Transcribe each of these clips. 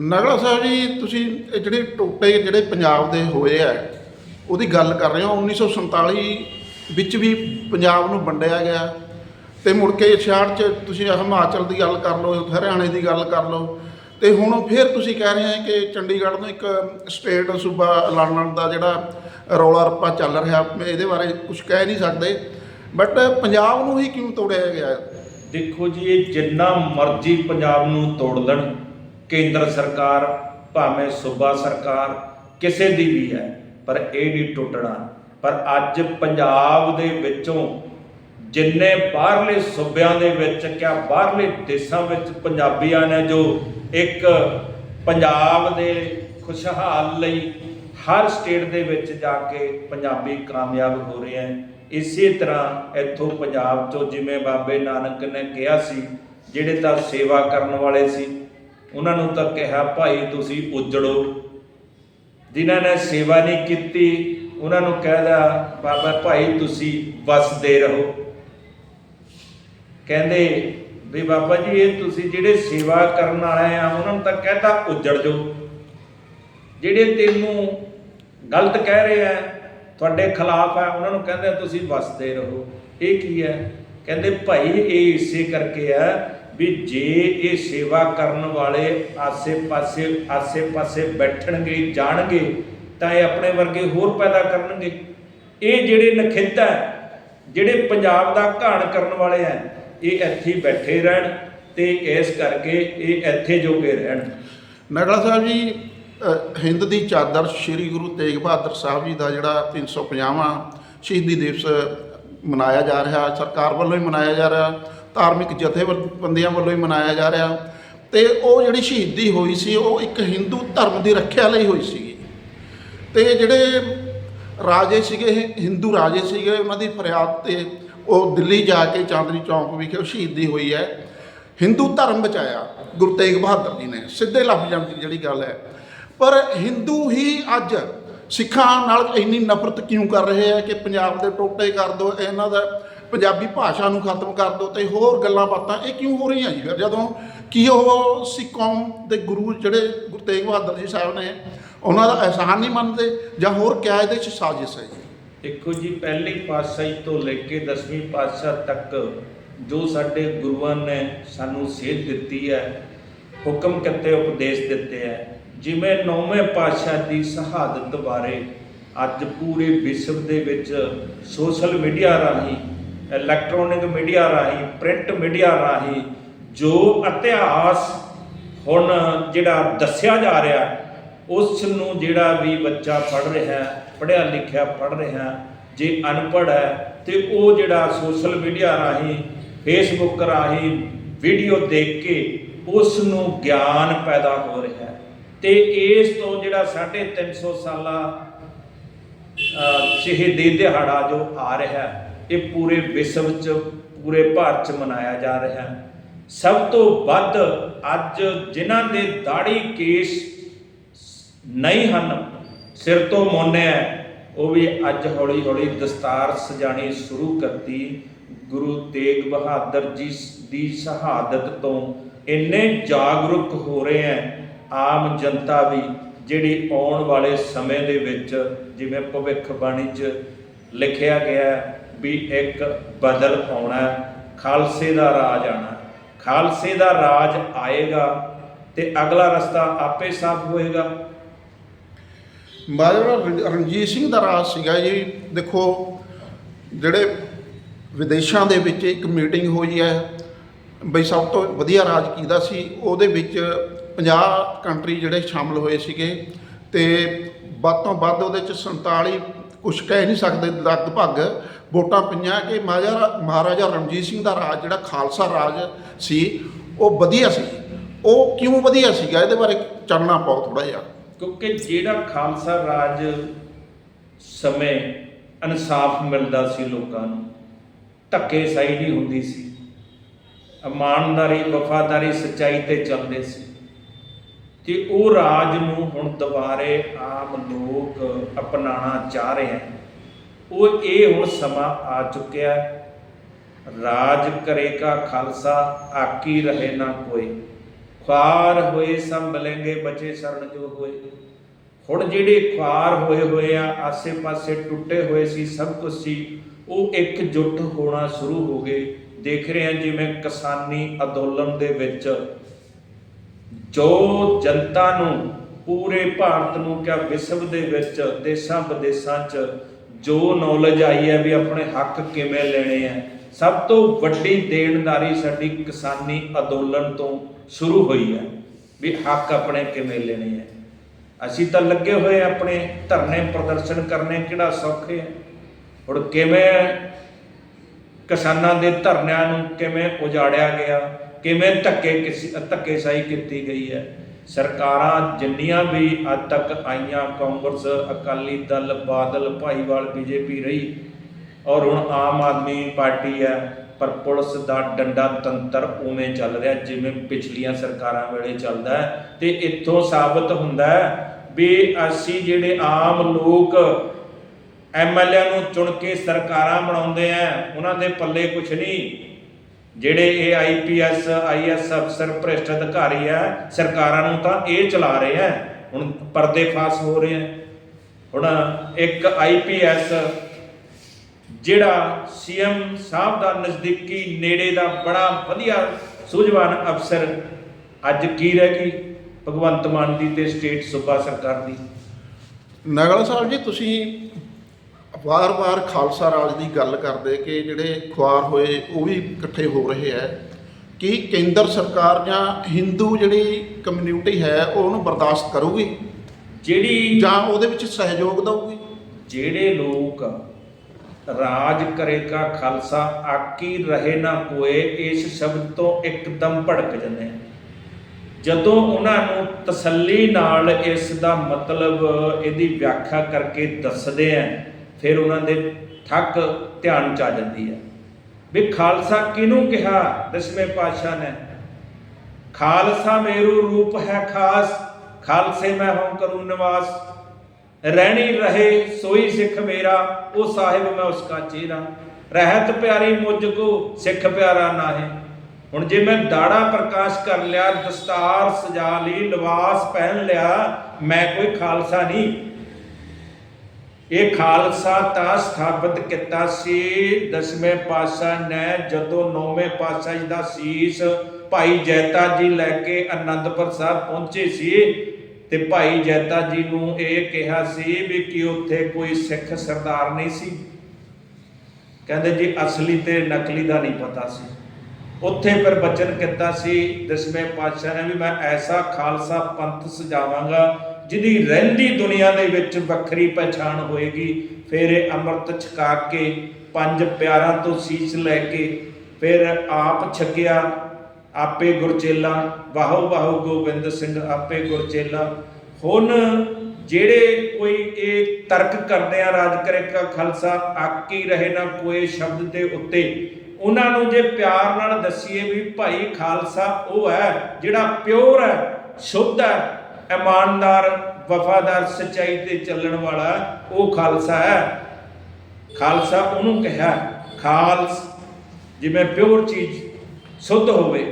ਨਗਲਾ ਸਾਹਿਬ ਜੀ, ਤੁਸੀਂ ਇਹ ਜਿਹੜੇ ਟੋਟੇ ਜਿਹੜੇ ਪੰਜਾਬ ਦੇ ਹੋਏ ਆ, ਉਹਦੀ ਗੱਲ ਕਰ ਰਹੇ ਹੋ। 1947 ਵਿੱਚ ਵੀ ਪੰਜਾਬ ਨੂੰ ਵੰਡਿਆ ਗਿਆ। ਤੇ ਮੁੜ ਕੇ 66 ਚ ਤੁਸੀਂ ਹਿਮਾਚਲ ਦੀ ਗੱਲ ਕਰ ਲਓ, ਹਰਿਆਣੇ ਦੀ ਗੱਲ ਕਰ ਲਓ। ਤੇ ਹੁਣ ਫਿਰ ਤੁਸੀਂ ਕਹਿ ਰਹੇ ਹੋ ਕਿ ਚੰਡੀਗੜ੍ਹ ਨੂੰ ਇੱਕ ਸਟੇਟ ਸੂਬਾ ਐਲਾਨਣ ਦਾ ਜਿਹੜਾ ਰੌਲਾ ਰੱਪਾ ਚੱਲ ਰਿਹਾ ਇਹਦੇ ਬਾਰੇ ਕੁਝ ਕਹਿ ਨਹੀਂ ਸਕਦੇ। ਬਟ ਪੰਜਾਬ ਨੂੰ ਹੀ ਕਿਉਂ ਤੋੜਿਆ ਗਿਆ? ਦੇਖੋ ਜੀ, ਇਹ ਜਿੰਨਾ ਮਰਜ਼ੀ ਪੰਜਾਬ ਨੂੰ ਤੋੜ ਲੈਣ ਕੇਂਦਰ ਸਰਕਾਰ, ਭਾਵੇਂ ਸੂਬਾ ਸਰਕਾਰ, ਕਿਸੇ ਦੀ ਵੀ ਹੈ, ਪਰ ਇਹ ਨਹੀਂ ਟੁੱਟਣਾ। ਪਰ ਅੱਜ ਪੰਜਾਬ ਦੇ ਵਿੱਚੋਂ ਜਿੰਨੇ ਬਾਹਰਲੇ ਸੂਬਿਆਂ ਦੇ ਵਿੱਚ ਕਿਆ ਬਾਹਰਲੇ ਦੇਸ਼ਾਂ ਵਿੱਚ ਪੰਜਾਬੀਆਂ ਨੇ ਜੋ ਇੱਕ ਪੰਜਾਬ ਦੇ ਖੁਸ਼ਹਾਲ ਲਈ ਹਰ ਸਟੇਟ ਦੇ ਵਿੱਚ ਜਾ ਕੇ ਪੰਜਾਬੀ ਕਾਮਯਾਬ ਹੋ ਰਹੇ ਹਨ, ਇਸੇ ਤਰ੍ਹਾਂ ਇੱਥੋਂ ਪੰਜਾਬ ਤੋਂ ਜਿਵੇਂ ਬਾਬੇ ਨਾਨਕ ਨੇ ਕਿਹਾ ਸੀ, ਜਿਹੜੇ ਤਾਂ ਸੇਵਾ ਕਰਨ ਵਾਲੇ ਸੀ ਉਹਨਾਂ ਨੂੰ ਤਾਂ ਕਿਹਾ, ਭਾਈ, ਤੁਸੀਂ ਉਜੜੋ। ਜਿਨ੍ਹਾਂ ਨੇ ਸੇਵਾ ਨਹੀਂ ਕੀਤੀ, ਉਹਨਾਂ ਨੂੰ ਕਹਿਦਾ ਬਾਬਾ ਭਾਈ, ਤੁਸੀਂ ਵਸਦੇ ਰਹੋ। ਕਹਿੰਦੇ ਵੀ ਬਾਬਾ ਜੀ, ਇਹ ਤੁਸੀਂ ਜਿਹੜੇ ਸੇਵਾ ਕਰਨ ਵਾਲੇ ਆ, ਉਹਨਾਂ ਨੂੰ ਤਾਂ ਕਹਿਤਾ ਉਜੜ ਜੋ ਜਿਹੜੇ ਤੈਨੂੰ ਗਲਤ ਕਹਿ ਰਹੇ ਆ, ਤੁਹਾਡੇ ਖਿਲਾਫ ਆ, ਉਹਨਾਂ ਨੂੰ ਕਹਿੰਦੇ ਤੁਸੀਂ ਵਸਦੇ ਰਹੋ। ਇਹ ਕੀ ਹੈ? ਕਹਿੰਦੇ, ਭਾਈ, ਇਹ ਇਸੇ ਕਰਕੇ ਆ ਵੀ ਜੇ ਇਹ ਸੇਵਾ ਕਰਨ ਵਾਲੇ ਆਸੇ-ਪਾਸੇ ਆਸੇ-ਪਾਸੇ ਬੈਠਣਗੇ, ਜਾਣਗੇ, ਤਾਂ ਇਹ ਆਪਣੇ ਵਰਗੇ ਹੋਰ ਪੈਦਾ ਕਰਨਗੇ। ਇਹ ਜਿਹੜੇ ਨਖਿੱਤਾ ਜਿਹੜੇ ਪੰਜਾਬ ਦਾ ਘਾਣ ਕਰਨ ਵਾਲੇ ਆ ਇਹ ਇੱਥੇ ਬੈਠੇ ਰਹਿਣ ਤੇ ਇਸ ਕਰਕੇ ਇਹ ਇੱਥੇ ਜੋਗੇ ਰਹਿਣ। ਨਗਲਾ ਸਾਹਿਬ ਜੀ ਹਿੰਦ ਦੀ ਚਾਦਰ ਸ੍ਰੀ ਗੁਰੂ ਤੇਗ ਬਹਾਦਰ ਸਾਹਿਬ ਜੀ ਦਾ ਜਿਹੜਾ 350ਵਾਂ ਸ਼ਹੀਦੀ ਦਿਵਸ ਮਨਾਇਆ ਜਾ ਰਿਹਾ, ਸਰਕਾਰ ਵੱਲੋਂ ਹੀ ਮਨਾਇਆ ਜਾ ਰਿਹਾ। ਧਾਰਮਿਕ ਜਥੇਬੰਦੀਆਂ ਵੱਲੋਂ ਹੀ ਮਨਾਇਆ ਜਾ ਰਿਹਾ। ਤੇ ਉਹ ਜਿਹੜੀ ਸ਼ਹੀਦੀ ਹੋਈ ਸੀ, ਉਹ ਇੱਕ ਹਿੰਦੂ ਧਰਮ ਦੀ ਰੱਖਿਆ ਲਈ ਹੋਈ ਸੀਗੀ ਤੇ ਜਿਹੜੇ ਰਾਜੇ ਸੀਗੇ ਹਿੰਦੂ ਰਾਜੇ ਸੀਗੇ, ਉਹਨਾਂ ਦੀ ਫਰਿਆਦ ਤੇ ਉਹ ਦਿੱਲੀ ਜਾ ਕੇ ਚਾਂਦਨੀ ਚੌਂਕ ਵਿਖੇ ਸ਼ਹੀਦੀ ਹੋਈ ਹੈ। ਹਿੰਦੂ ਧਰਮ ਬਚਾਇਆ, ਗੁਰੂ ਤੇਗ ਬਹਾਦਰ ਜੀ ਨੇ, ਸਿੱਧੇ ਲਫ਼ਜ਼ਾਂ ਵਿੱਚ ਜਿਹੜੀ ਗੱਲ ਹੈ। ਪਰ ਹਿੰਦੂ ਹੀ ਅੱਜ ਸਿੱਖਾਂ ਨਾਲ ਇੰਨੀ ਨਫ਼ਰਤ ਕਿਉਂ ਕਰ ਰਹੇ ਆ ਕਿ ਪੰਜਾਬ ਦੇ ਟੋਟੇ ਕਰ ਦਿਓ ਇਹਨਾਂ ਦਾ ਪੰਜਾਬੀ ਭਾਸ਼ਾ ਨੂੰ ਖਤਮ ਕਰ ਦਿਓ ਤੇ ਹੋਰ ਗੱਲਾਂ ਬਾਤਾਂ, ਇਹ ਕਿਉਂ ਹੋ ਰਹੀਆਂ ਜੀ? ਫਿਰ ਜਦੋਂ ਕਿ ਉਹ ਸਿੱਖ ਕੌਮ ਦੇ ਗੁਰੂ ਜਿਹੜੇ ਗੁਰੂ ਤੇਗ ਬਹਾਦਰ ਜੀ ਸਾਹਿਬ ਨੇ, ਉਹਨਾਂ ਦਾ ਅਹਿਸਾਨ ਨਹੀਂ ਮੰਨਦੇ ਜਾਂ ਹੋਰ ਕਿਆ ਇਹਦੇ 'ਚ ਸਾਜ਼ਿਸ਼ ਹੈ ਜੀ? ਦੇਖੋ ਜੀ, ਪਹਿਲੀ ਪਾਤਸ਼ਾਹੀ ਤੋਂ ਲੈ ਕੇ 10ਵੀਂ ਪਾਤਸ਼ਾਹ ਤੱਕ ਜੋ ਸਾਡੇ ਗੁਰੂਆਂ ਨੇ ਸਾਨੂੰ ਸੇਧ ਦਿੱਤੀ ਹੈ, ਹੁਕਮ ਕੀਤੇ ਉਪਦੇਸ਼ ਦਿੱਤੇ ਹੈ, ਜਿਵੇਂ ਨੌਵੇਂ ਪਾਤਸ਼ਾਹ ਦੀ ਸ਼ਹਾਦਤ ਬਾਰੇ ਅੱਜ ਪੂਰੇ ਵਿਸ਼ਵ ਦੇ ਵਿੱਚ ਸੋਸ਼ਲ ਮੀਡੀਆ ਰਾਹੀਂ ਇਲੈਕਟ੍ਰੋਨਿਕ ਮੀਡੀਆ ਰਾਹੀਂ ਪ੍ਰਿੰਟ ਮੀਡੀਆ ਰਾਹੀਂ ਜੋ ਇਤਿਹਾਸ ਹੁਣ ਜਿਹੜਾ ਦੱਸਿਆ ਜਾ ਰਿਹਾ ਉਸ ਨੂੰ ਜਿਹੜਾ ਵੀ ਬੱਚਾ ਪੜ ਰਿਹਾ ਹੈ ਪੜਿਆ ਲਿਖਿਆ ਪੜ ਰਿਹਾ ਜੇ ਅਨਪੜ੍ਹ ਹੈ ਤੇ ਉਹ ਜਿਹੜਾ ਸੋਸ਼ਲ ਮੀਡੀਆ ਰਾਹੀਂ ਫੇਸਬੁੱਕ ਰਾਹੀਂ ਵੀਡੀਓ ਦੇਖ ਕੇ ਉਸ ਨੂੰ ਗਿਆਨ ਪੈਦਾ ਹੋ ਰਿਹਾ ਹੈ। ਤੇ ਇਸ ਤੋਂ ਜਿਹੜਾ 350 ਸਾਲਾ ਅ, ਸ਼ਹੀਦੀ ਦਿਹਾੜਾ ਜੋ ਆ ਰਿਹਾ ਹੈ, ਇਹ ਪੂਰੇ ਵਿਸ਼ਵ 'ਚ, ਪੂਰੇ ਭਾਰਤ 'ਚ ਮਨਾਇਆ ਜਾ ਰਿਹਾ ਹੈ। ਸਭ ਤੋਂ ਵੱਧ ਅੱਜ ਜਿਨ੍ਹਾਂ ਦੇ ਦਾੜੀ ਕੇਸ ਨਹੀਂ ਹਨ, ਸਿਰ ਤੋਂ ਮੋਨੇ ਉਹ ਵੀ ਅੱਜ ਹੌਲੀ ਹੌਲੀ ਦਸਤਾਰ ਸਜਾਣੀ ਸ਼ੁਰੂ ਕਰਤੀ। ਗੁਰੂ ਤੇਗ ਬਹਾਦਰ ਜੀ ਦੀ ਸ਼ਹਾਦਤ ਤੋਂ ਇੰਨੇ ਜਾਗਰੂਕ ਹੋ ਰਹੇ ਹੈ, ਆਮ ਜਨਤਾ ਵੀ, ਜਿਹੜੀ ਆਉਣ ਵਾਲੇ ਸਮੇਂ ਦੇ ਵਿੱਚ ਜਿਵੇਂ ਭਵਿੱਖ ਬਾਣੀ 'ਚ ਲਿਖਿਆ ਗਿਆ ਹੈ ਵੀ ਇੱਕ ਬਦਲ ਆਉਣਾ ਖਾਲਸੇ ਦਾ ਰਾਜ ਆਣਾ ਖਾਲਸੇ ਦਾ ਰਾਜ ਆਏਗਾ ਤੇ ਅਗਲਾ ਰਸਤਾ ਆਪੇ ਸਾਫ਼ ਹੋਏਗਾ। ਮਹਾਰਾਜਾ ਰਣਜੀਤ ਸਿੰਘ ਦਾ ਰਾਜ ਸੀਗਾ ਜੀ। ਦੇਖੋ, ਜਿਹੜੇ ਵਿਦੇਸ਼ਾਂ ਦੇ ਵਿੱਚ ਇੱਕ ਮੀਟਿੰਗ ਹੋਈ ਹੈ, ਬਈ ਸਭ ਤੋਂ ਵਧੀਆ ਰਾਜ ਕਿਹਦਾ ਸੀ, ਉਹਦੇ ਵਿੱਚ 50 ਕੰਟਰੀ ਜਿਹੜੇ ਸ਼ਾਮਲ ਹੋਏ ਸੀਗੇ ਤੇ ਵੱਧ ਤੋਂ ਵੱਧ ਉਹਦੇ ਚ 47 ਕੁਛ ਕਹਿ ਨਹੀਂ ਸਕਦੇ ਲਗਭਗ ਵੋਟਾਂ ਪਈਆਂ ਕਿ ਮਹਾਰਾਜਾ ਮਹਾਰਾਜਾ ਰਣਜੀਤ ਸਿੰਘ ਦਾ ਰਾਜ, ਜਿਹੜਾ ਖਾਲਸਾ ਰਾਜ ਸੀ, ਉਹ ਵਧੀਆ ਸੀ। ਉਹ ਕਿਉਂ ਵਧੀਆ ਸੀਗਾ? ਇਹਦੇ ਬਾਰੇ ਚਾਨਣਾ ਪਾਓ ਥੋੜਾ ਜਿਹਾ। ਕਿਉਂਕਿ ਜਿਹੜਾ ਖਾਲਸਾ ਰਾਜ ਸਮੇਂ ਇਨਸਾਫ ਮਿਲਦਾ ਸੀ ਲੋਕਾਂ ਨੂੰ, ਧੱਕੇ ਸਾਈ ਨਹੀਂ ਹੁੰਦੀ ਸੀ। ਇਮਾਨਦਾਰੀ, ਵਫਾਦਾਰੀ, ਸੱਚਾਈ ਤੇ ਚੱਲਦੇ ਸੀ। ਤੇ ਉਹ ਰਾਜ ਨੂੰ ਹੁਣ ਦੁਬਾਰੇ ਆਮ ਲੋਕ ਅਪਣਾਉਣਾ ਚਾਹ ਰਹੇ ਹਨ। ਉਹ ਇਹ ਹੁਣ ਸਮਾਂ ਆ ਚੁੱਕਿਆ ਰਾਜ ਕਰੇਗਾ ਖਾਲਸਾ, ਆਕੀ ਰਹੇ ਨਾ ਕੋਈ। ਖਾਰ ਹੋਏ ਸੰਭਲेंगे ਬਚੇ ਸਰਨ ਜੋ ਹੋਏ। ਹੁਣ ਜਿਹੜੇ ਖਾਰ ਹੋਏ ਹੋਏ ਆ, ਆਸੇ-ਪਾਸੇ ਟੁੱਟੇ ਹੋਏ ਸੀ, ਸਭ ਕੁਝ ਸੀ, ਉਹ ਇੱਕ ਜੁੱਟ ਹੋਣਾ ਸ਼ੁਰੂ ਹੋ ਗਏ। ਦੇਖ ਰਹੇ ਹਾਂ ਜਿਵੇਂ ਕਿਸਾਨੀ ਅੰਦੋਲਨ ਦੇ ਵਿੱਚ ਜੋ ਜਨਤਾ ਨੂੰ, ਪੂਰੇ ਭਾਰਤ ਨੂੰ ਕਿਆ ਵਿਸ਼ਵ ਦੇ ਵਿੱਚ, ਦੇਸ਼ਾਂ ਵਿਦੇਸ਼ਾਂ 'ਚ ਜੋ ਨੌਲੇਜ ਆਈ ਹੈ ਵੀ ਆਪਣੇ ਹੱਕ ਕਿਵੇਂ ਲੈਣੇ ਆ, ਸਭ ਤੋਂ ਵੱਡੀ ਦੇਣਦਾਰੀ ਸਾਡੀ ਕਿਸਾਨੀ ਅੰਦੋਲਨ ਤੋਂ ਸ਼ੁਰੂ ਹੋਈ ਹੈ ਵੀ ਹੱਕ ਆਪਣੇ ਕਿਵੇਂ ਲੈਣੇ ਆ। ਅਸੀਂ ਤਾਂ ਲੱਗੇ ਹੋਏ ਆਪਣੇ ਧਰਨੇ ਪ੍ਰਦਰਸ਼ਨ ਕਰਨੇ ਕਿਹੜਾ ਸੌਖੇ ਆ। ਹੁਣ ਕਿਵੇਂ ਕਿਸਾਨਾਂ ਦੇ ਧਰਨਿਆਂ ਨੂੰ ਕਿਵੇਂ ਉਜਾੜਿਆ ਗਿਆ ਕਿਵੇਂ ਧੱਕੇ ਕਿਸੇ ਧੱਕੇਸ਼ਾਹੀ ਕੀਤੀ ਗਈ ਹੈ? ਸਰਕਾਰਾਂ ਜਿੰਨੀਆਂ ਵੀ ਅੱਜ ਤੱਕ ਆਈਆਂ, ਕਾਂਗਰਸ, ਅਕਾਲੀ ਦਲ, ਬਾਦਲ, ਭਾਈਵਾਲ, ਬੀਜੇਪੀ ਰਹੀ ਔਰ ਹੁਣ ਆਮ ਆਦਮੀ ਪਾਰਟੀ ਹੈ, ਪਰ ਪੁਲਿਸ ਦਾ ਡੰਡਾ ਤੰਤਰ ਉਵੇਂ ਚੱਲ ਰਿਹਾ ਜਿਵੇਂ ਪਿਛਲੀਆਂ ਸਰਕਾਰਾਂ ਵੇਲੇ ਚੱਲਦਾ ਹੈ। ਤੇ ਇੱਥੋਂ ਸਾਬਤ ਹੁੰਦਾ ਹੈ ਵੀ ਅਸੀਂ ਜਿਹੜੇ ਆਮ ਲੋਕ ਐਮਐਲਏ ਨੂੰ ਚੁਣ ਕੇ ਸਰਕਾਰਾਂ ਬਣਾਉਂਦੇ ਆ, ਉਹਨਾਂ ਦੇ ਪੱਲੇ ਕੁਝ ਨਹੀਂ। ਜਿਹੜੇ ਇਹ ਆਈਪੀਐਸ ਆਈਐਸ ਅਫਸਰ, ਭ੍ਰਿਸ਼ਟ ਅਧਿਕਾਰੀ ਆ ਸਰਕਾਰਾਂ ਨੂੰ ਤਾਂ ਇਹ ਚਲਾ ਰਹੇ ਆ ਹੁਣ ਪਰਦੇ ਫਾਸ ਹੋ ਰਹੇ ਆ ਹੁਣ ਇੱਕ ਆਈਪੀਐਸ ਜਿਹੜਾ ਸੀਐਮ ਸਾਹਿਬ ਦਾ ਨਜ਼ਦੀਕੀ ਨੇੜੇ ਦਾ ਬੜਾ ਵਧੀਆ ਸੂਝਵਾਨ ਅਫਸਰ, ਅੱਜ ਕੀ ਰਹਿ ਗਈ? ਭਗਵੰਤ ਮਾਨ ਦੀ ਤੇ ਸਟੇਟ ਸੂਬਾ ਸਰਕਾਰ ਦੀ। ਨਗਲਾ ਸਾਹਿਬ ਜੀ, ਤੁਸੀਂ ਵਾਰ-ਵਾਰ ਖਾਲਸਾ ਰਾਜ ਦੀ ਗੱਲ ਕਰਦੇ ਕਿ ਜਿਹੜੇ ਖੁਆਰ ਹੋਏ ਉਹ ਵੀ ਇਕੱਠੇ ਹੋ ਰਹੇ ਹੈ ਕੀ ਕੇਂਦਰ ਸਰਕਾਰ ਜਾਂ ਹਿੰਦੂ ਜਿਹੜੀ ਕਮਿਊਨਿਟੀ ਹੈ ਉਹ ਉਹਨੂੰ ਬਰਦਾਸ਼ਤ ਕਰੂਗੀ? ਜਿਹੜੀ ਜਾਂ ਉਹਦੇ ਵਿੱਚ ਸਹਿਯੋਗ ਦਊਗੀ? ਜਿਹੜੇ ਲੋਕ ਰਾਜ ਕਰੇਗਾ ਖਾਲਸਾ ਆਕੀ ਰਹੇ ਨਾ ਕੋਏ ਇਸ ਸ਼ਬਦ ਤੋਂ ਇੱਕਦਮ ਭੜਕ ਜਾਂਦੇ। ਜਦੋਂ ਉਹਨਾਂ ਨੂੰ ਤਸੱਲੀ ਨਾਲ ਇਸ ਦਾ ਮਤਲਬ ਇਹਦੀ ਵਿਆਖਿਆ ਕਰਕੇ ਦੱਸਦੇ ਆ ਫਿਰ ਉਹਨਾਂ ਦੇ ਠੱਕ ਧਿਆਨ ਚ ਆ ਜਾਂਦੀ ਹੈ। ਵੀ ਖਾਲਸਾ ਕਿਹਨੂੰ ਕਿਹਾ? ਦਸਵੇਂ ਪਾਤਸ਼ਾਹ ਨੇ। ਖਾਲਸਾ ਮੇਰੂ ਰੂਪ ਹੈ ਖਾਸ, ਖਾਲਸੇ ਮੈਂ ਹਉ ਕਰੂ ਨਿਵਾਸ। ਰਹਿਣੀ ਰਹੇ ਸੋਈ ਸਿੱਖ ਮੇਰਾ, ਉਹ ਸਾਹਿਬ ਮੈਂ ਉਸਕਾ ਚਿਹਰਾ ਰਹਿਤ ਪਿਆਰੀ ਮੁਝ ਕੋ ਸਿੱਖ ਪਿਆਰਾ ਨਾਹੇ। ਹੁਣ ਜੇ ਮੈਂ ਦਾੜਾ ਪ੍ਰਕਾਸ਼ ਕਰ ਲਿਆ, ਦਸਤਾਰ ਸਜਾ ਲਈ ਲਿਬਾਸ ਪਹਿਨ ਲਿਆ, ਮੈਂ ਕੋਈ ਖਾਲਸਾ ਨਹੀਂ। ਇਹ ਖਾਲਸਾ ਤਾਂ ਸਥਾਪਿਤ ਕੀਤਾ ਸੀ, ਦਸਵੇਂ ਪਾਤਸ਼ਾਹ ਨੇ ਜਦੋਂ ਨੌਵੇਂ ਪਾਤਸ਼ਾਹ ਜੀ ਦਾ ਸੀਸ ਭਾਈ ਜੈਤਾ ਜੀ ਲੈ ਕੇ ਅਨੰਦਪੁਰ ਸਾਹਿਬ ਪਹੁੰਚੇ ਸੀ ਤੇ ਭਾਈ ਜੈਤਾ ਜੀ ਨੂੰ ਇਹ ਕਿਹਾ ਸੀ ਵੀ ਕਿ ਉੱਥੇ ਕੋਈ ਸਿੱਖ ਸਰਦਾਰ ਨਹੀਂ ਸੀ। ਕਹਿੰਦੇ ਜੀ ਅਸਲੀ ਤੇ ਨਕਲੀ ਦਾ ਨਹੀਂ ਪਤਾ ਸੀ। ਉੱਥੇ ਫਿਰ ਬਚਨ ਕੀਤਾ ਸੀ, ਦਸਵੇਂ ਪਾਤਸ਼ਾਹ ਨੇ ਵੀ ਮੈਂ ਐਸਾ ਖਾਲਸਾ ਪੰਥ ਸਜਾਵਾਂਗਾ ਜਿਹਦੀ ਰਹਿੰਦੀ ਦੁਨੀਆ ਦੇ ਵਿੱਚ ਵੱਖਰੀ ਪਛਾਣ ਹੋਏਗੀ, ਫਿਰ ਇਹ ਅੰਮ੍ਰਿਤ ਛਕਾ ਕੇ, ਪੰਜ ਪਿਆਰਾਂ ਤੋਂ ਸੀਸ ਲੈ ਕੇ, ਫਿਰ ਆਪ ਛਕਿਆ ਆਪੇ ਗੁਰਚੇਲਾ, ਵਾਹੋ ਵਾਹੋ ਗੋਬਿੰਦ ਸਿੰਘ ਆਪੇ ਗੁਰਚੇਲਾ। ਹੁਣ ਜਿਹੜੇ ਕੋਈ ਇਹ ਤਰਕ ਕਰਦੇ ਆ ਰਾਜ ਕਰੇ ਕਾ ਖਾਲਸਾ, ਆਕੀ ਰਹੇ ਨਾ ਕੋਈ ਸ਼ਬਦ ਦੇ ਉੱਤੇ, ਉਹਨਾਂ ਨੂੰ ਜੇ ਪਿਆਰ ਨਾਲ ਦੱਸੀਏ ਵੀ ਭਾਈ ਖਾਲਸਾ ਉਹ ਹੈ ਜਿਹੜਾ ਪਿਓਰ ਹੈ, ਸ਼ੁੱਧ ਹੈ ਇਮਾਨਦਾਰ, ਵਫਾਦਾਰ, ਸੱਚਾਈ ਤੇ ਚੱਲਣ ਵਾਲਾ ਉਹ ਖਾਲਸਾ ਹੈ। ਖਾਲਸਾ ਉਹਨੂੰ ਕਿਹਾ ਖਾਲਸ, ਜਿਵੇਂ ਪਿਓਰ ਚੀਜ਼ ਸ਼ੁੱਧ ਹੋਵੇ,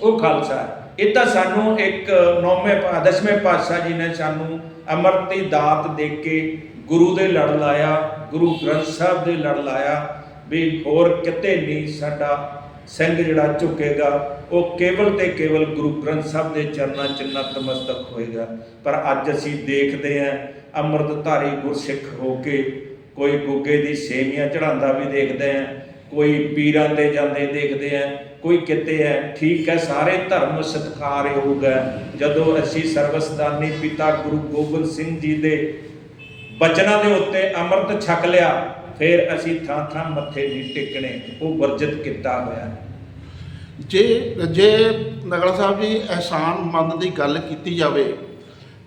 ਉਹ ਖਾਲਸਾ ਹੈ। ਇਹ ਤਾਂ ਸਾਨੂੰ ਇੱਕ ਨੌਵੇਂ ਦਸਵੇਂ ਪਾਤਸ਼ਾਹ ਜੀ ਨੇ ਸਾਨੂੰ ਅੰਮ੍ਰਿਤ ਦੀ ਦਾਤ ਦੇ ਕੇ ਗੁਰੂ ਦੇ ਲੜ ਲਾਇਆ, ਗੁਰੂ ਗ੍ਰੰਥ ਸਾਹਿਬ ਦੇ ਲੜ ਲਾਇਆ, ਵੀ ਹੋਰ ਕਿਤੇ ਨਹੀਂ ਸਾਡਾ ਸਿੰਘ ਜਿਹੜਾ ਝੁਕੇਗਾ, ਉਹ ਕੇਵਲ ਤੇ ਕੇਵਲ ਗੁਰੂ ਗ੍ਰੰਥ ਸਾਹਿਬ ਦੇ ਚਰਨਾਂ 'ਚ ਨਤਮਸਤਕ ਹੋਏਗਾ। ਪਰ ਅੱਜ ਅਸੀਂ ਦੇਖਦੇ ਹਾਂ, ਅੰਮ੍ਰਿਤਧਾਰੀ ਗੁਰਸਿੱਖ ਹੋ ਕੇ ਕੋਈ ਗੁੱਗੇ ਦੀ ਸੇਵੀਆਂ ਚੜਾਉਂਦਾ ਵੀ ਦੇਖਦੇ ਹਾਂ, ਕੋਈ ਪੀਰਾਂ ਤੇ ਜਾਂਦੇ ਦੇਖਦੇ ਆ ਕੋਈ ਕਿਤੇ ਹੈ, ਠੀਕ ਹੈ, ਸਾਰੇ ਧਰਮ ਸਤਿਕਾਰਯੋਗ ਹੈ। ਜਦੋਂ ਅਸੀਂ ਸਰਵਸਦਾਨੀ ਪਿਤਾ ਗੁਰੂ ਗੋਬਿੰਦ ਸਿੰਘ ਜੀ ਦੇ ਬਚਨਾਂ ਦੇ ਉੱਤੇ ਅੰਮ੍ਰਿਤ ਛਕ ਲਿਆ ਫਿਰ ਅਸੀਂ ਥਾਂ ਥਾਂ ਮੱਥੇ ਨਹੀਂ ਟੇਕਣੇ, ਉਹ ਵਰਜਿਤ ਕੀਤਾ ਹੋਇਆ ਜੇ ਜੇ ਨਗਲਾ ਸਾਹਿਬ ਜੀ ਅਹਿਸਾਨ ਮੰਦ ਦੀ ਗੱਲ ਕੀਤੀ ਜਾਵੇ,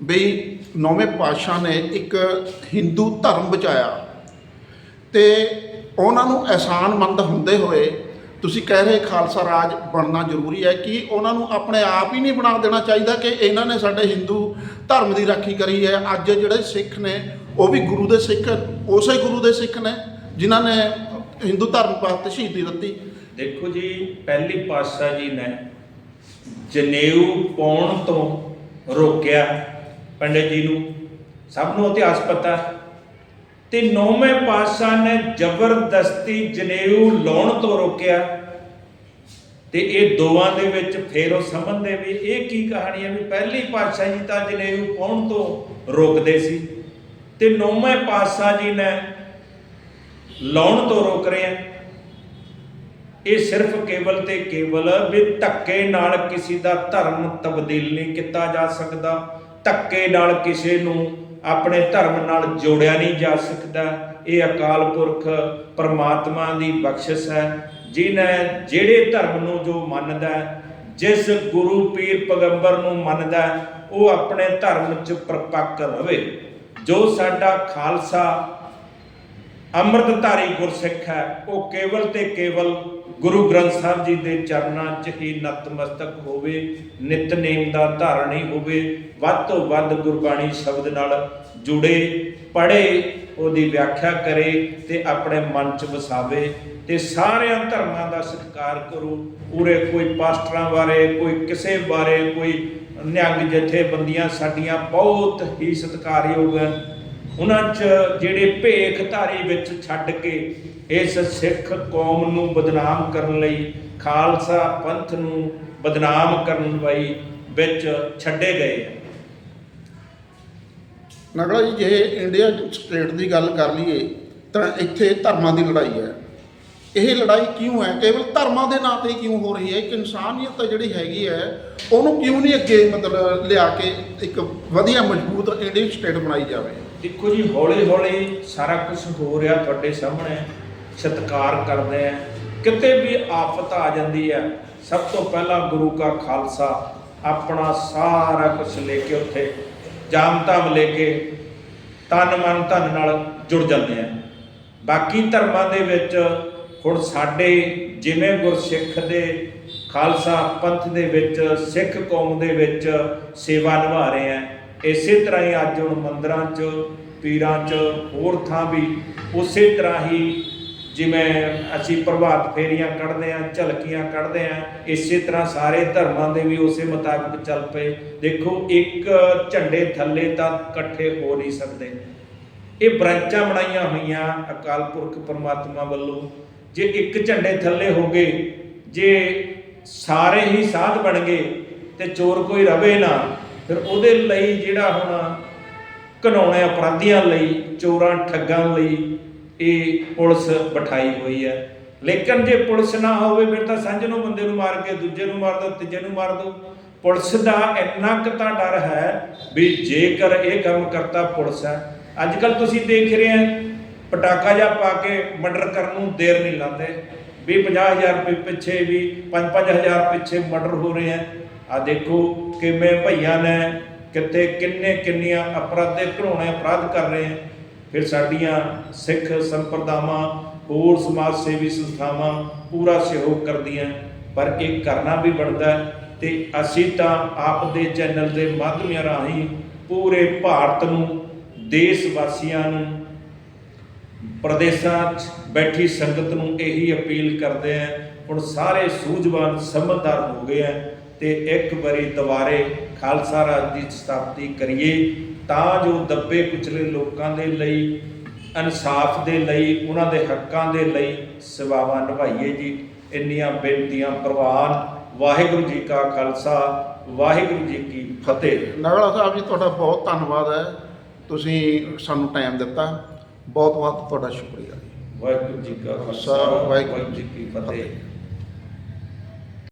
ਬਈ ਨੌਵੇਂ ਪਾਤਸ਼ਾਹ ਨੇ ਇੱਕ ਹਿੰਦੂ ਧਰਮ ਬਚਾਇਆ, ਤੇ ਉਹਨਾਂ ਨੂੰ ਅਹਿਸਾਨ ਮੰਦ ਹੁੰਦੇ ਹੋਏ ਤੁਸੀਂ ਕਹਿ ਰਹੇ ਖਾਲਸਾ ਰਾਜ ਬਣਨਾ ਜ਼ਰੂਰੀ ਹੈ ਕਿ ਉਹਨਾਂ ਨੂੰ ਆਪਣੇ ਆਪ ਹੀ ਨਹੀਂ ਬਣਾ ਦੇਣਾ ਚਾਹੀਦਾ ਕਿ ਇਹਨਾਂ ਨੇ ਸਾਡੇ ਹਿੰਦੂ ਧਰਮ ਦੀ ਰਾਖੀ ਕਰੀ ਹੈ। ਅੱਜ ਜਿਹੜੇ ਸਿੱਖ ਨੇ ਉਹ ਵੀ ਗੁਰੂ ਦੇ ਸਿੱਖ, ਉਸੇ ਗੁਰੂ ਦੇ ਸਿੱਖ ਨੇ, ਜਿਨ੍ਹਾਂ ਨੇ ਹਿੰਦੂ ਧਰਮ ਵਾਸਤੇ ਸ਼ਹੀਦੀ ਦਿੱਤੀ। ਦੇਖੋ ਜੀ, ਪਹਿਲੀ ਪਾਤਸ਼ਾਹ ਜੀ ਨੇ ਜਨੇਊ ਪਾਉਣ ਤੋਂ ਰੋਕਿਆ ਪੰਡਿਤ ਜੀ ਨੂੰ। ਸਭ ਨੂੰ ਇਤਿਹਾਸ ਪਤਾ। ਤੇ ਨੌਵੇਂ ਪਾਤਸ਼ਾਹ ਨੇ ਜ਼ਬਰਦਸਤੀ ਜਨੇਊ ਲਾਉਣ ਤੋਂ ਰੋਕਿਆ। ਤੇ ਇਹ ਦੋਵਾਂ ਦੇ ਵਿੱਚ ਫੇਰ ਉਹ ਸਮਝਦੇ ਵੀ ਇਹ ਕੀ ਕਹਾਣੀ ਹੈ ਵੀ ਪਹਿਲੀ ਪਾਤਸ਼ਾਹ ਜੀ ਤਾਂ ਜਨੇਊ ਪਾਉਣ ਤੋਂ ਰੋਕਦੇ ਸੀ। ਤੇ ਨੌਵੇਂ ਪਾਤਸ਼ਾਹ ਜੀ ਨੇ ਲਾਉਣ ਤੋਂ ਰੋਕ ਰਹੇ ਆ। ਇਹ ਸਿਰਫ ਕੇਵਲ ਤੇ ਕੇਵਲ ਵੀ ਧੱਕੇ ਨਾਲ ਕਿਸੇ ਦਾ ਧਰਮ ਤਬਦੀਲ ਨਹੀਂ ਕੀਤਾ ਜਾ ਸਕਦਾ। ਧੱਕੇ ਨਾਲ ਕਿਸੇ ਨੂੰ ਆਪਣੇ ਧਰਮ ਨਾਲ ਜੋੜਿਆ ਨਹੀਂ ਜਾ ਸਕਦਾ। ਇਹ ਅਕਾਲ ਪੁਰਖ ਪਰਮਾਤਮਾ ਦੀ ਬਖਸ਼ਿਸ਼ ਹੈ। ਜਿਨੇ ਜਿਹੜੇ ਧਰਮ ਨੂੰ ਜੋ ਮੰਨਦਾ ਜਿਸ ਗੁਰੂ ਪੀਰ ਪੈਗੰਬਰ ਨੂੰ ਮੰਨਦਾ ਉਹ ਆਪਣੇ ਧਰਮ 'ਚ ਪਰਪੱਕ ਰਵੇ। ਜੋ ਸਾਡਾ ਖਾਲਸਾ ਅੰਮ੍ਰਿਤਧਾਰੀ ਗੁਰਸਿੱਖ ਹੈ, ਉਹ ਕੇਵਲ ਤੇ ਕੇਵਲ ਗੁਰੂ ਗ੍ਰੰਥ ਸਾਹਿਬ ਜੀ ਦੇ ਚਰਨਾਂ 'ਚ ਹੀ ਨਤਮਸਤਕ ਹੋਵੇ, ਨਿਤਨੇਮ ਦਾ ਧਾਰਣੀ ਹੋਵੇ, ਵੱਧ ਤੋਂ ਵੱਧ ਗੁਰਬਾਣੀ ਸ਼ਬਦ ਨਾਲ ਜੁੜੇ, ਪੜ੍ਹੇ ਉਹਦੀ ਵਿਆਖਿਆ ਕਰੇ ਤੇ ਆਪਣੇ ਮਨ 'ਚ ਵਸਾਵੇ ਤੇ ਸਾਰਿਆਂ ਧਰਮਾਂ ਦਾ ਸਤਿਕਾਰ ਕਰੋ। ਉਰੇ ਕੋਈ ਪਾਸਟਰਾਂ ਬਾਰੇ, ਕੋਈ ਕਿਸੇ ਬਾਰੇ, ਕੋਈ ਨਿਹੰਗ ਜਥੇਬੰਦੀਆਂ ਸਾਡੀਆਂ ਬਹੁਤ ਹੀ ਸਤਿਕਾਰਯੋਗ ਹਨ। ਉਹਨਾਂ 'ਚ ਜਿਹੜੇ ਭੇਖਧਾਰੀ ਵਿੱਚ ਛੱਡ ਕੇ ਇਸ ਸਿੱਖ ਕੌਮ ਨੂੰ ਬਦਨਾਮ ਕਰਨ ਲਈ, ਖਾਲਸਾ ਪੰਥ ਨੂੰ ਬਦਨਾਮ ਕਰਨ ਲਈ ਵਿੱਚ ਛੱਡੇ ਗਏ। ਨਗਲਾ ਜੀ, ਜੇ ਇੰਡੀਆ ਸਟੇਟ ਦੀ ਗੱਲ ਕਰ ਲਈਏ, ਤਾਂ ਇੱਥੇ ਧਰਮਾਂ ਦੀ ਲੜਾਈ ਹੈ। ਇਹ ਲੜਾਈ ਕਿਉਂ ਹੈ? ਕੇਵਲ ਧਰਮਾਂ ਦੇ ਨਾਂ ਤੇ ਕਿਉਂ ਹੋ ਰਹੀ ਹੈ? ਇੱਕ ਇਨਸਾਨੀਅਤ ਜਿਹੜੀ ਹੈਗੀ ਹੈ, ਉਹਨੂੰ ਕਿਉਂ ਨਹੀਂ ਅੱਗੇ ਮਤਲਬ ਲਿਆ ਕੇ ਇੱਕ ਵਧੀਆ, ਮਜ਼ਬੂਤ ਇੰਡੀਅਨ ਸਟੇਟ ਬਣਾਈ ਜਾਵੇ? ਦੇਖੋ ਜੀ ਹੌਲੀ ਹੌਲੀ ਸਾਰਾ ਕੁਝ ਹੋ ਰਿਹਾ ਤੁਹਾਡੇ ਸਾਹਮਣੇ, ਸਤਿਕਾਰ ਕਰਦੇ ਆ। ਕਿਤੇ ਵੀ ਆਫਤ ਆ ਜਾਂਦੀ ਹੈ, ਸਭ ਤੋਂ ਪਹਿਲਾਂ ਗੁਰੂ ਕਾ ਖਾਲਸਾ ਆਪਣਾ ਸਾਰਾ ਕੁਝ ਲੈ ਕੇ ਉੱਥੇ ਜਾਮ ਧਾਮ ਲੈ ਕੇ ਤਨ ਮਨ ਧਨ ਨਾਲ ਜੁੜ ਜਾਂਦੇ ਆ। ਬਾਕੀ ਧਰਮਾਂ ਦੇ ਵਿੱਚ ਹੁਣ ਸਾਡੇ ਜਿਵੇਂ ਗੁਰਸਿੱਖ ਦੇ ਖਾਲਸਾ ਪੰਥ ਦੇ ਵਿੱਚ, ਸਿੱਖ ਕੌਮ ਦੇ ਵਿੱਚ ਸੇਵਾ ਨਿਭਾ ਰਹੇ ਆ। ਇਸੇ ਤਰ੍ਹਾਂ ਹੀ ਅੱਜ ਹੁਣ ਮੰਦਰਾਂ 'ਚ, ਪੀਰਾਂ 'ਚ, ਹੋਰ ਥਾਂ ਵੀ ਉਸੇ ਤਰ੍ਹਾਂ ਹੀ ਜਿਵੇਂ ਅਸੀਂ ਪ੍ਰਭਾਤ ਫੇਰੀਆਂ ਕੱਢਦੇ ਆਂ ਝਲਕੀਆਂ ਕੱਢਦੇ ਆਂ ਇਸੇ ਤਰ੍ਹਾਂ ਸਾਰੇ ਧਰਮਾਂ ਦੇ ਵੀ ਉਸੇ ਮੁਤਾਬਕ ਚੱਲ ਪਏ। ਦੇਖੋ, ਇੱਕ ਝੰਡੇ ਥੱਲੇ ਤਾਂ ਇਕੱਠੇ ਹੋ ਨਹੀਂ ਸਕਦੇ। ਇਹ ਬ੍ਰਾਂਚਾਂ ਬਣਾਈਆਂ ਹੋਈਆਂ ਅਕਾਲ ਪੁਰਖ ਪਰਮਾਤਮਾ ਵੱਲੋਂ। ਜੇ ਇੱਕ ਝੰਡੇ ਥੱਲੇ ਹੋ ਗਏ, ਜੇ ਸਾਰੇ ਹੀ ਸਾਧ ਬਣ ਗਏ ਤੇ ਚੋਰ ਕੋਈ ਰਵੇ ਨਾ, ਫਿਰ ਉਹਦੇ ਲਈ ਜਿਹੜਾ ਹੁਣ ਘਨਾਉਣੇ ਅਪਰਾਧੀਆਂ ਲਈ, ਚੋਰਾਂ ਠੱਗਾਂ ਲਈ ਇਹ ਪੁਲਿਸ ਬਿਠਾਈ ਹੋਈ ਹੈ। ਲੇਕਿਨ ਜੇ ਪੁਲਿਸ ਨਾ ਹੋਵੇ, ਫਿਰ ਤਾਂ ਸਾਂਝ ਨੂੰ ਬੰਦੇ ਨੂੰ ਮਾਰ ਕੇ ਦੂਜੇ ਨੂੰ ਮਾਰ ਦੋ, ਤੀਜੇ ਨੂੰ ਮਾਰ ਦੋ। ਪੁਲਿਸ ਦਾ ਇੰਨਾ ਕੁ ਤਾਂ ਡਰ ਹੈ ਵੀ ਜੇਕਰ ਇਹ ਕੰਮ ਕਰਤਾ ਪੁਲਿਸ ਹੈ। ਅੱਜ ਕੱਲ ਤੁਸੀਂ ਦੇਖ ਰਹੇ ਆ ਪਟਾਕਾ ਜਾਂ ਪਾ ਕੇ ਮਰਡਰ ਕਰਨ ਨੂੰ ਦੇਰ ਨਹੀਂ ਲਾਉਂਦੇ। ਵੀ 50000 ਰੁਪਏ ਪਿੱਛੇ ਵੀ 5-5000 ਪਿੱਛੇ ਮਰਡਰ ਹੋ ਰਹੇ ਆ ਆ ਦੇਖੋ ਕਿਵੇਂ ਭਈਆਂ ਨੇ ਕਿਤੇ ਕਿੰਨੇ ਕਿੰਨੀਆਂ ਅਪਰਾਧੇ ਘਰੋਣੇ ਅਪਰਾਧ ਕਰ ਰਹੇ ਆ ਫਿਰ ਸਾਡੀਆਂ ਸਿੱਖ ਸੰਪਰਦਾਵਾਂ, ਹੋਰ ਸਮਾਜ ਸੇਵੀ ਸੰਸਥਾਵਾਂ ਪੂਰਾ ਸਹਿਯੋਗ ਕਰਦੀਆਂ, ਪਰ ਇਹ ਕਰਨਾ ਵੀ ਬਣਦਾ ਹੈ ਤੇ ਅਸੀਂ ਤਾਂ ਆਪ ਦੇ ਚੈਨਲ ਦੇ ਮਾਧਿਅਮ ਰਾਹੀਂ ਪੂਰੇ ਭਾਰਤ ਨੂੰ, ਦੇਸ਼ ਵਾਸੀਆਂ ਨੂੰ, ਪ੍ਰਦੇਸ਼ਾਂ 'ਚ ਬੈਠੀ ਸੰਗਤ ਨੂੰ ਇਹੀ ਅਪੀਲ ਕਰਦੇ ਆ ਹੁਣ ਸਾਰੇ ਸੂਝਵਾਨ ਸਮਝਦਾਰ ਹੋ ਗਏ ਆ ਤੇ ਇੱਕ ਵਾਰੀ ਦੁਬਾਰੇ ਖਾਲਸਾ ਰਾਜ ਦੀ ਸਥਾਪਤੀ ਕਰੀਏ। ਤਾਂ ਜੋ ਦੱਬੇ ਕੁਚਲੇ ਲੋਕਾਂ ਦੇ ਲਈ ਇਨਸਾਫ ਦੇ ਲਈ ਉਹਨਾਂ ਦੇ ਹੱਕਾਂ ਦੇ ਲਈ ਸੇਵਾਵਾਂ ਨਿਭਾਈਏ ਜੀ। ਇੰਨੀਆਂ ਬੇਨਤੀਆਂ ਪ੍ਰਵਾਨ। ਵਾਹਿਗੁਰੂ ਜੀ ਕਾ ਖਾਲਸਾ ਵਾਹਿਗੁਰੂ ਜੀ ਕੀ ਫਤਿਹ। ਨਗਲਾ ਸਾਹਿਬ ਜੀ ਤੁਹਾਡਾ ਬਹੁਤ ਧੰਨਵਾਦ ਹੈ। ਤੁਸੀਂ ਸਾਨੂੰ ਟਾਈਮ ਦਿੱਤਾ। ਬਹੁਤ ਬਹੁਤ ਤੁਹਾਡਾ ਸ਼ੁਕਰੀਆ। ਵਾਹਿਗੁਰੂ ਜੀ ਕਾ ਖਾਲਸਾ ਵਾਹਿਗੁਰੂ ਵਾਹਿਗੁਰੂ ਜੀ ਕੀ ਫਤਿਹ।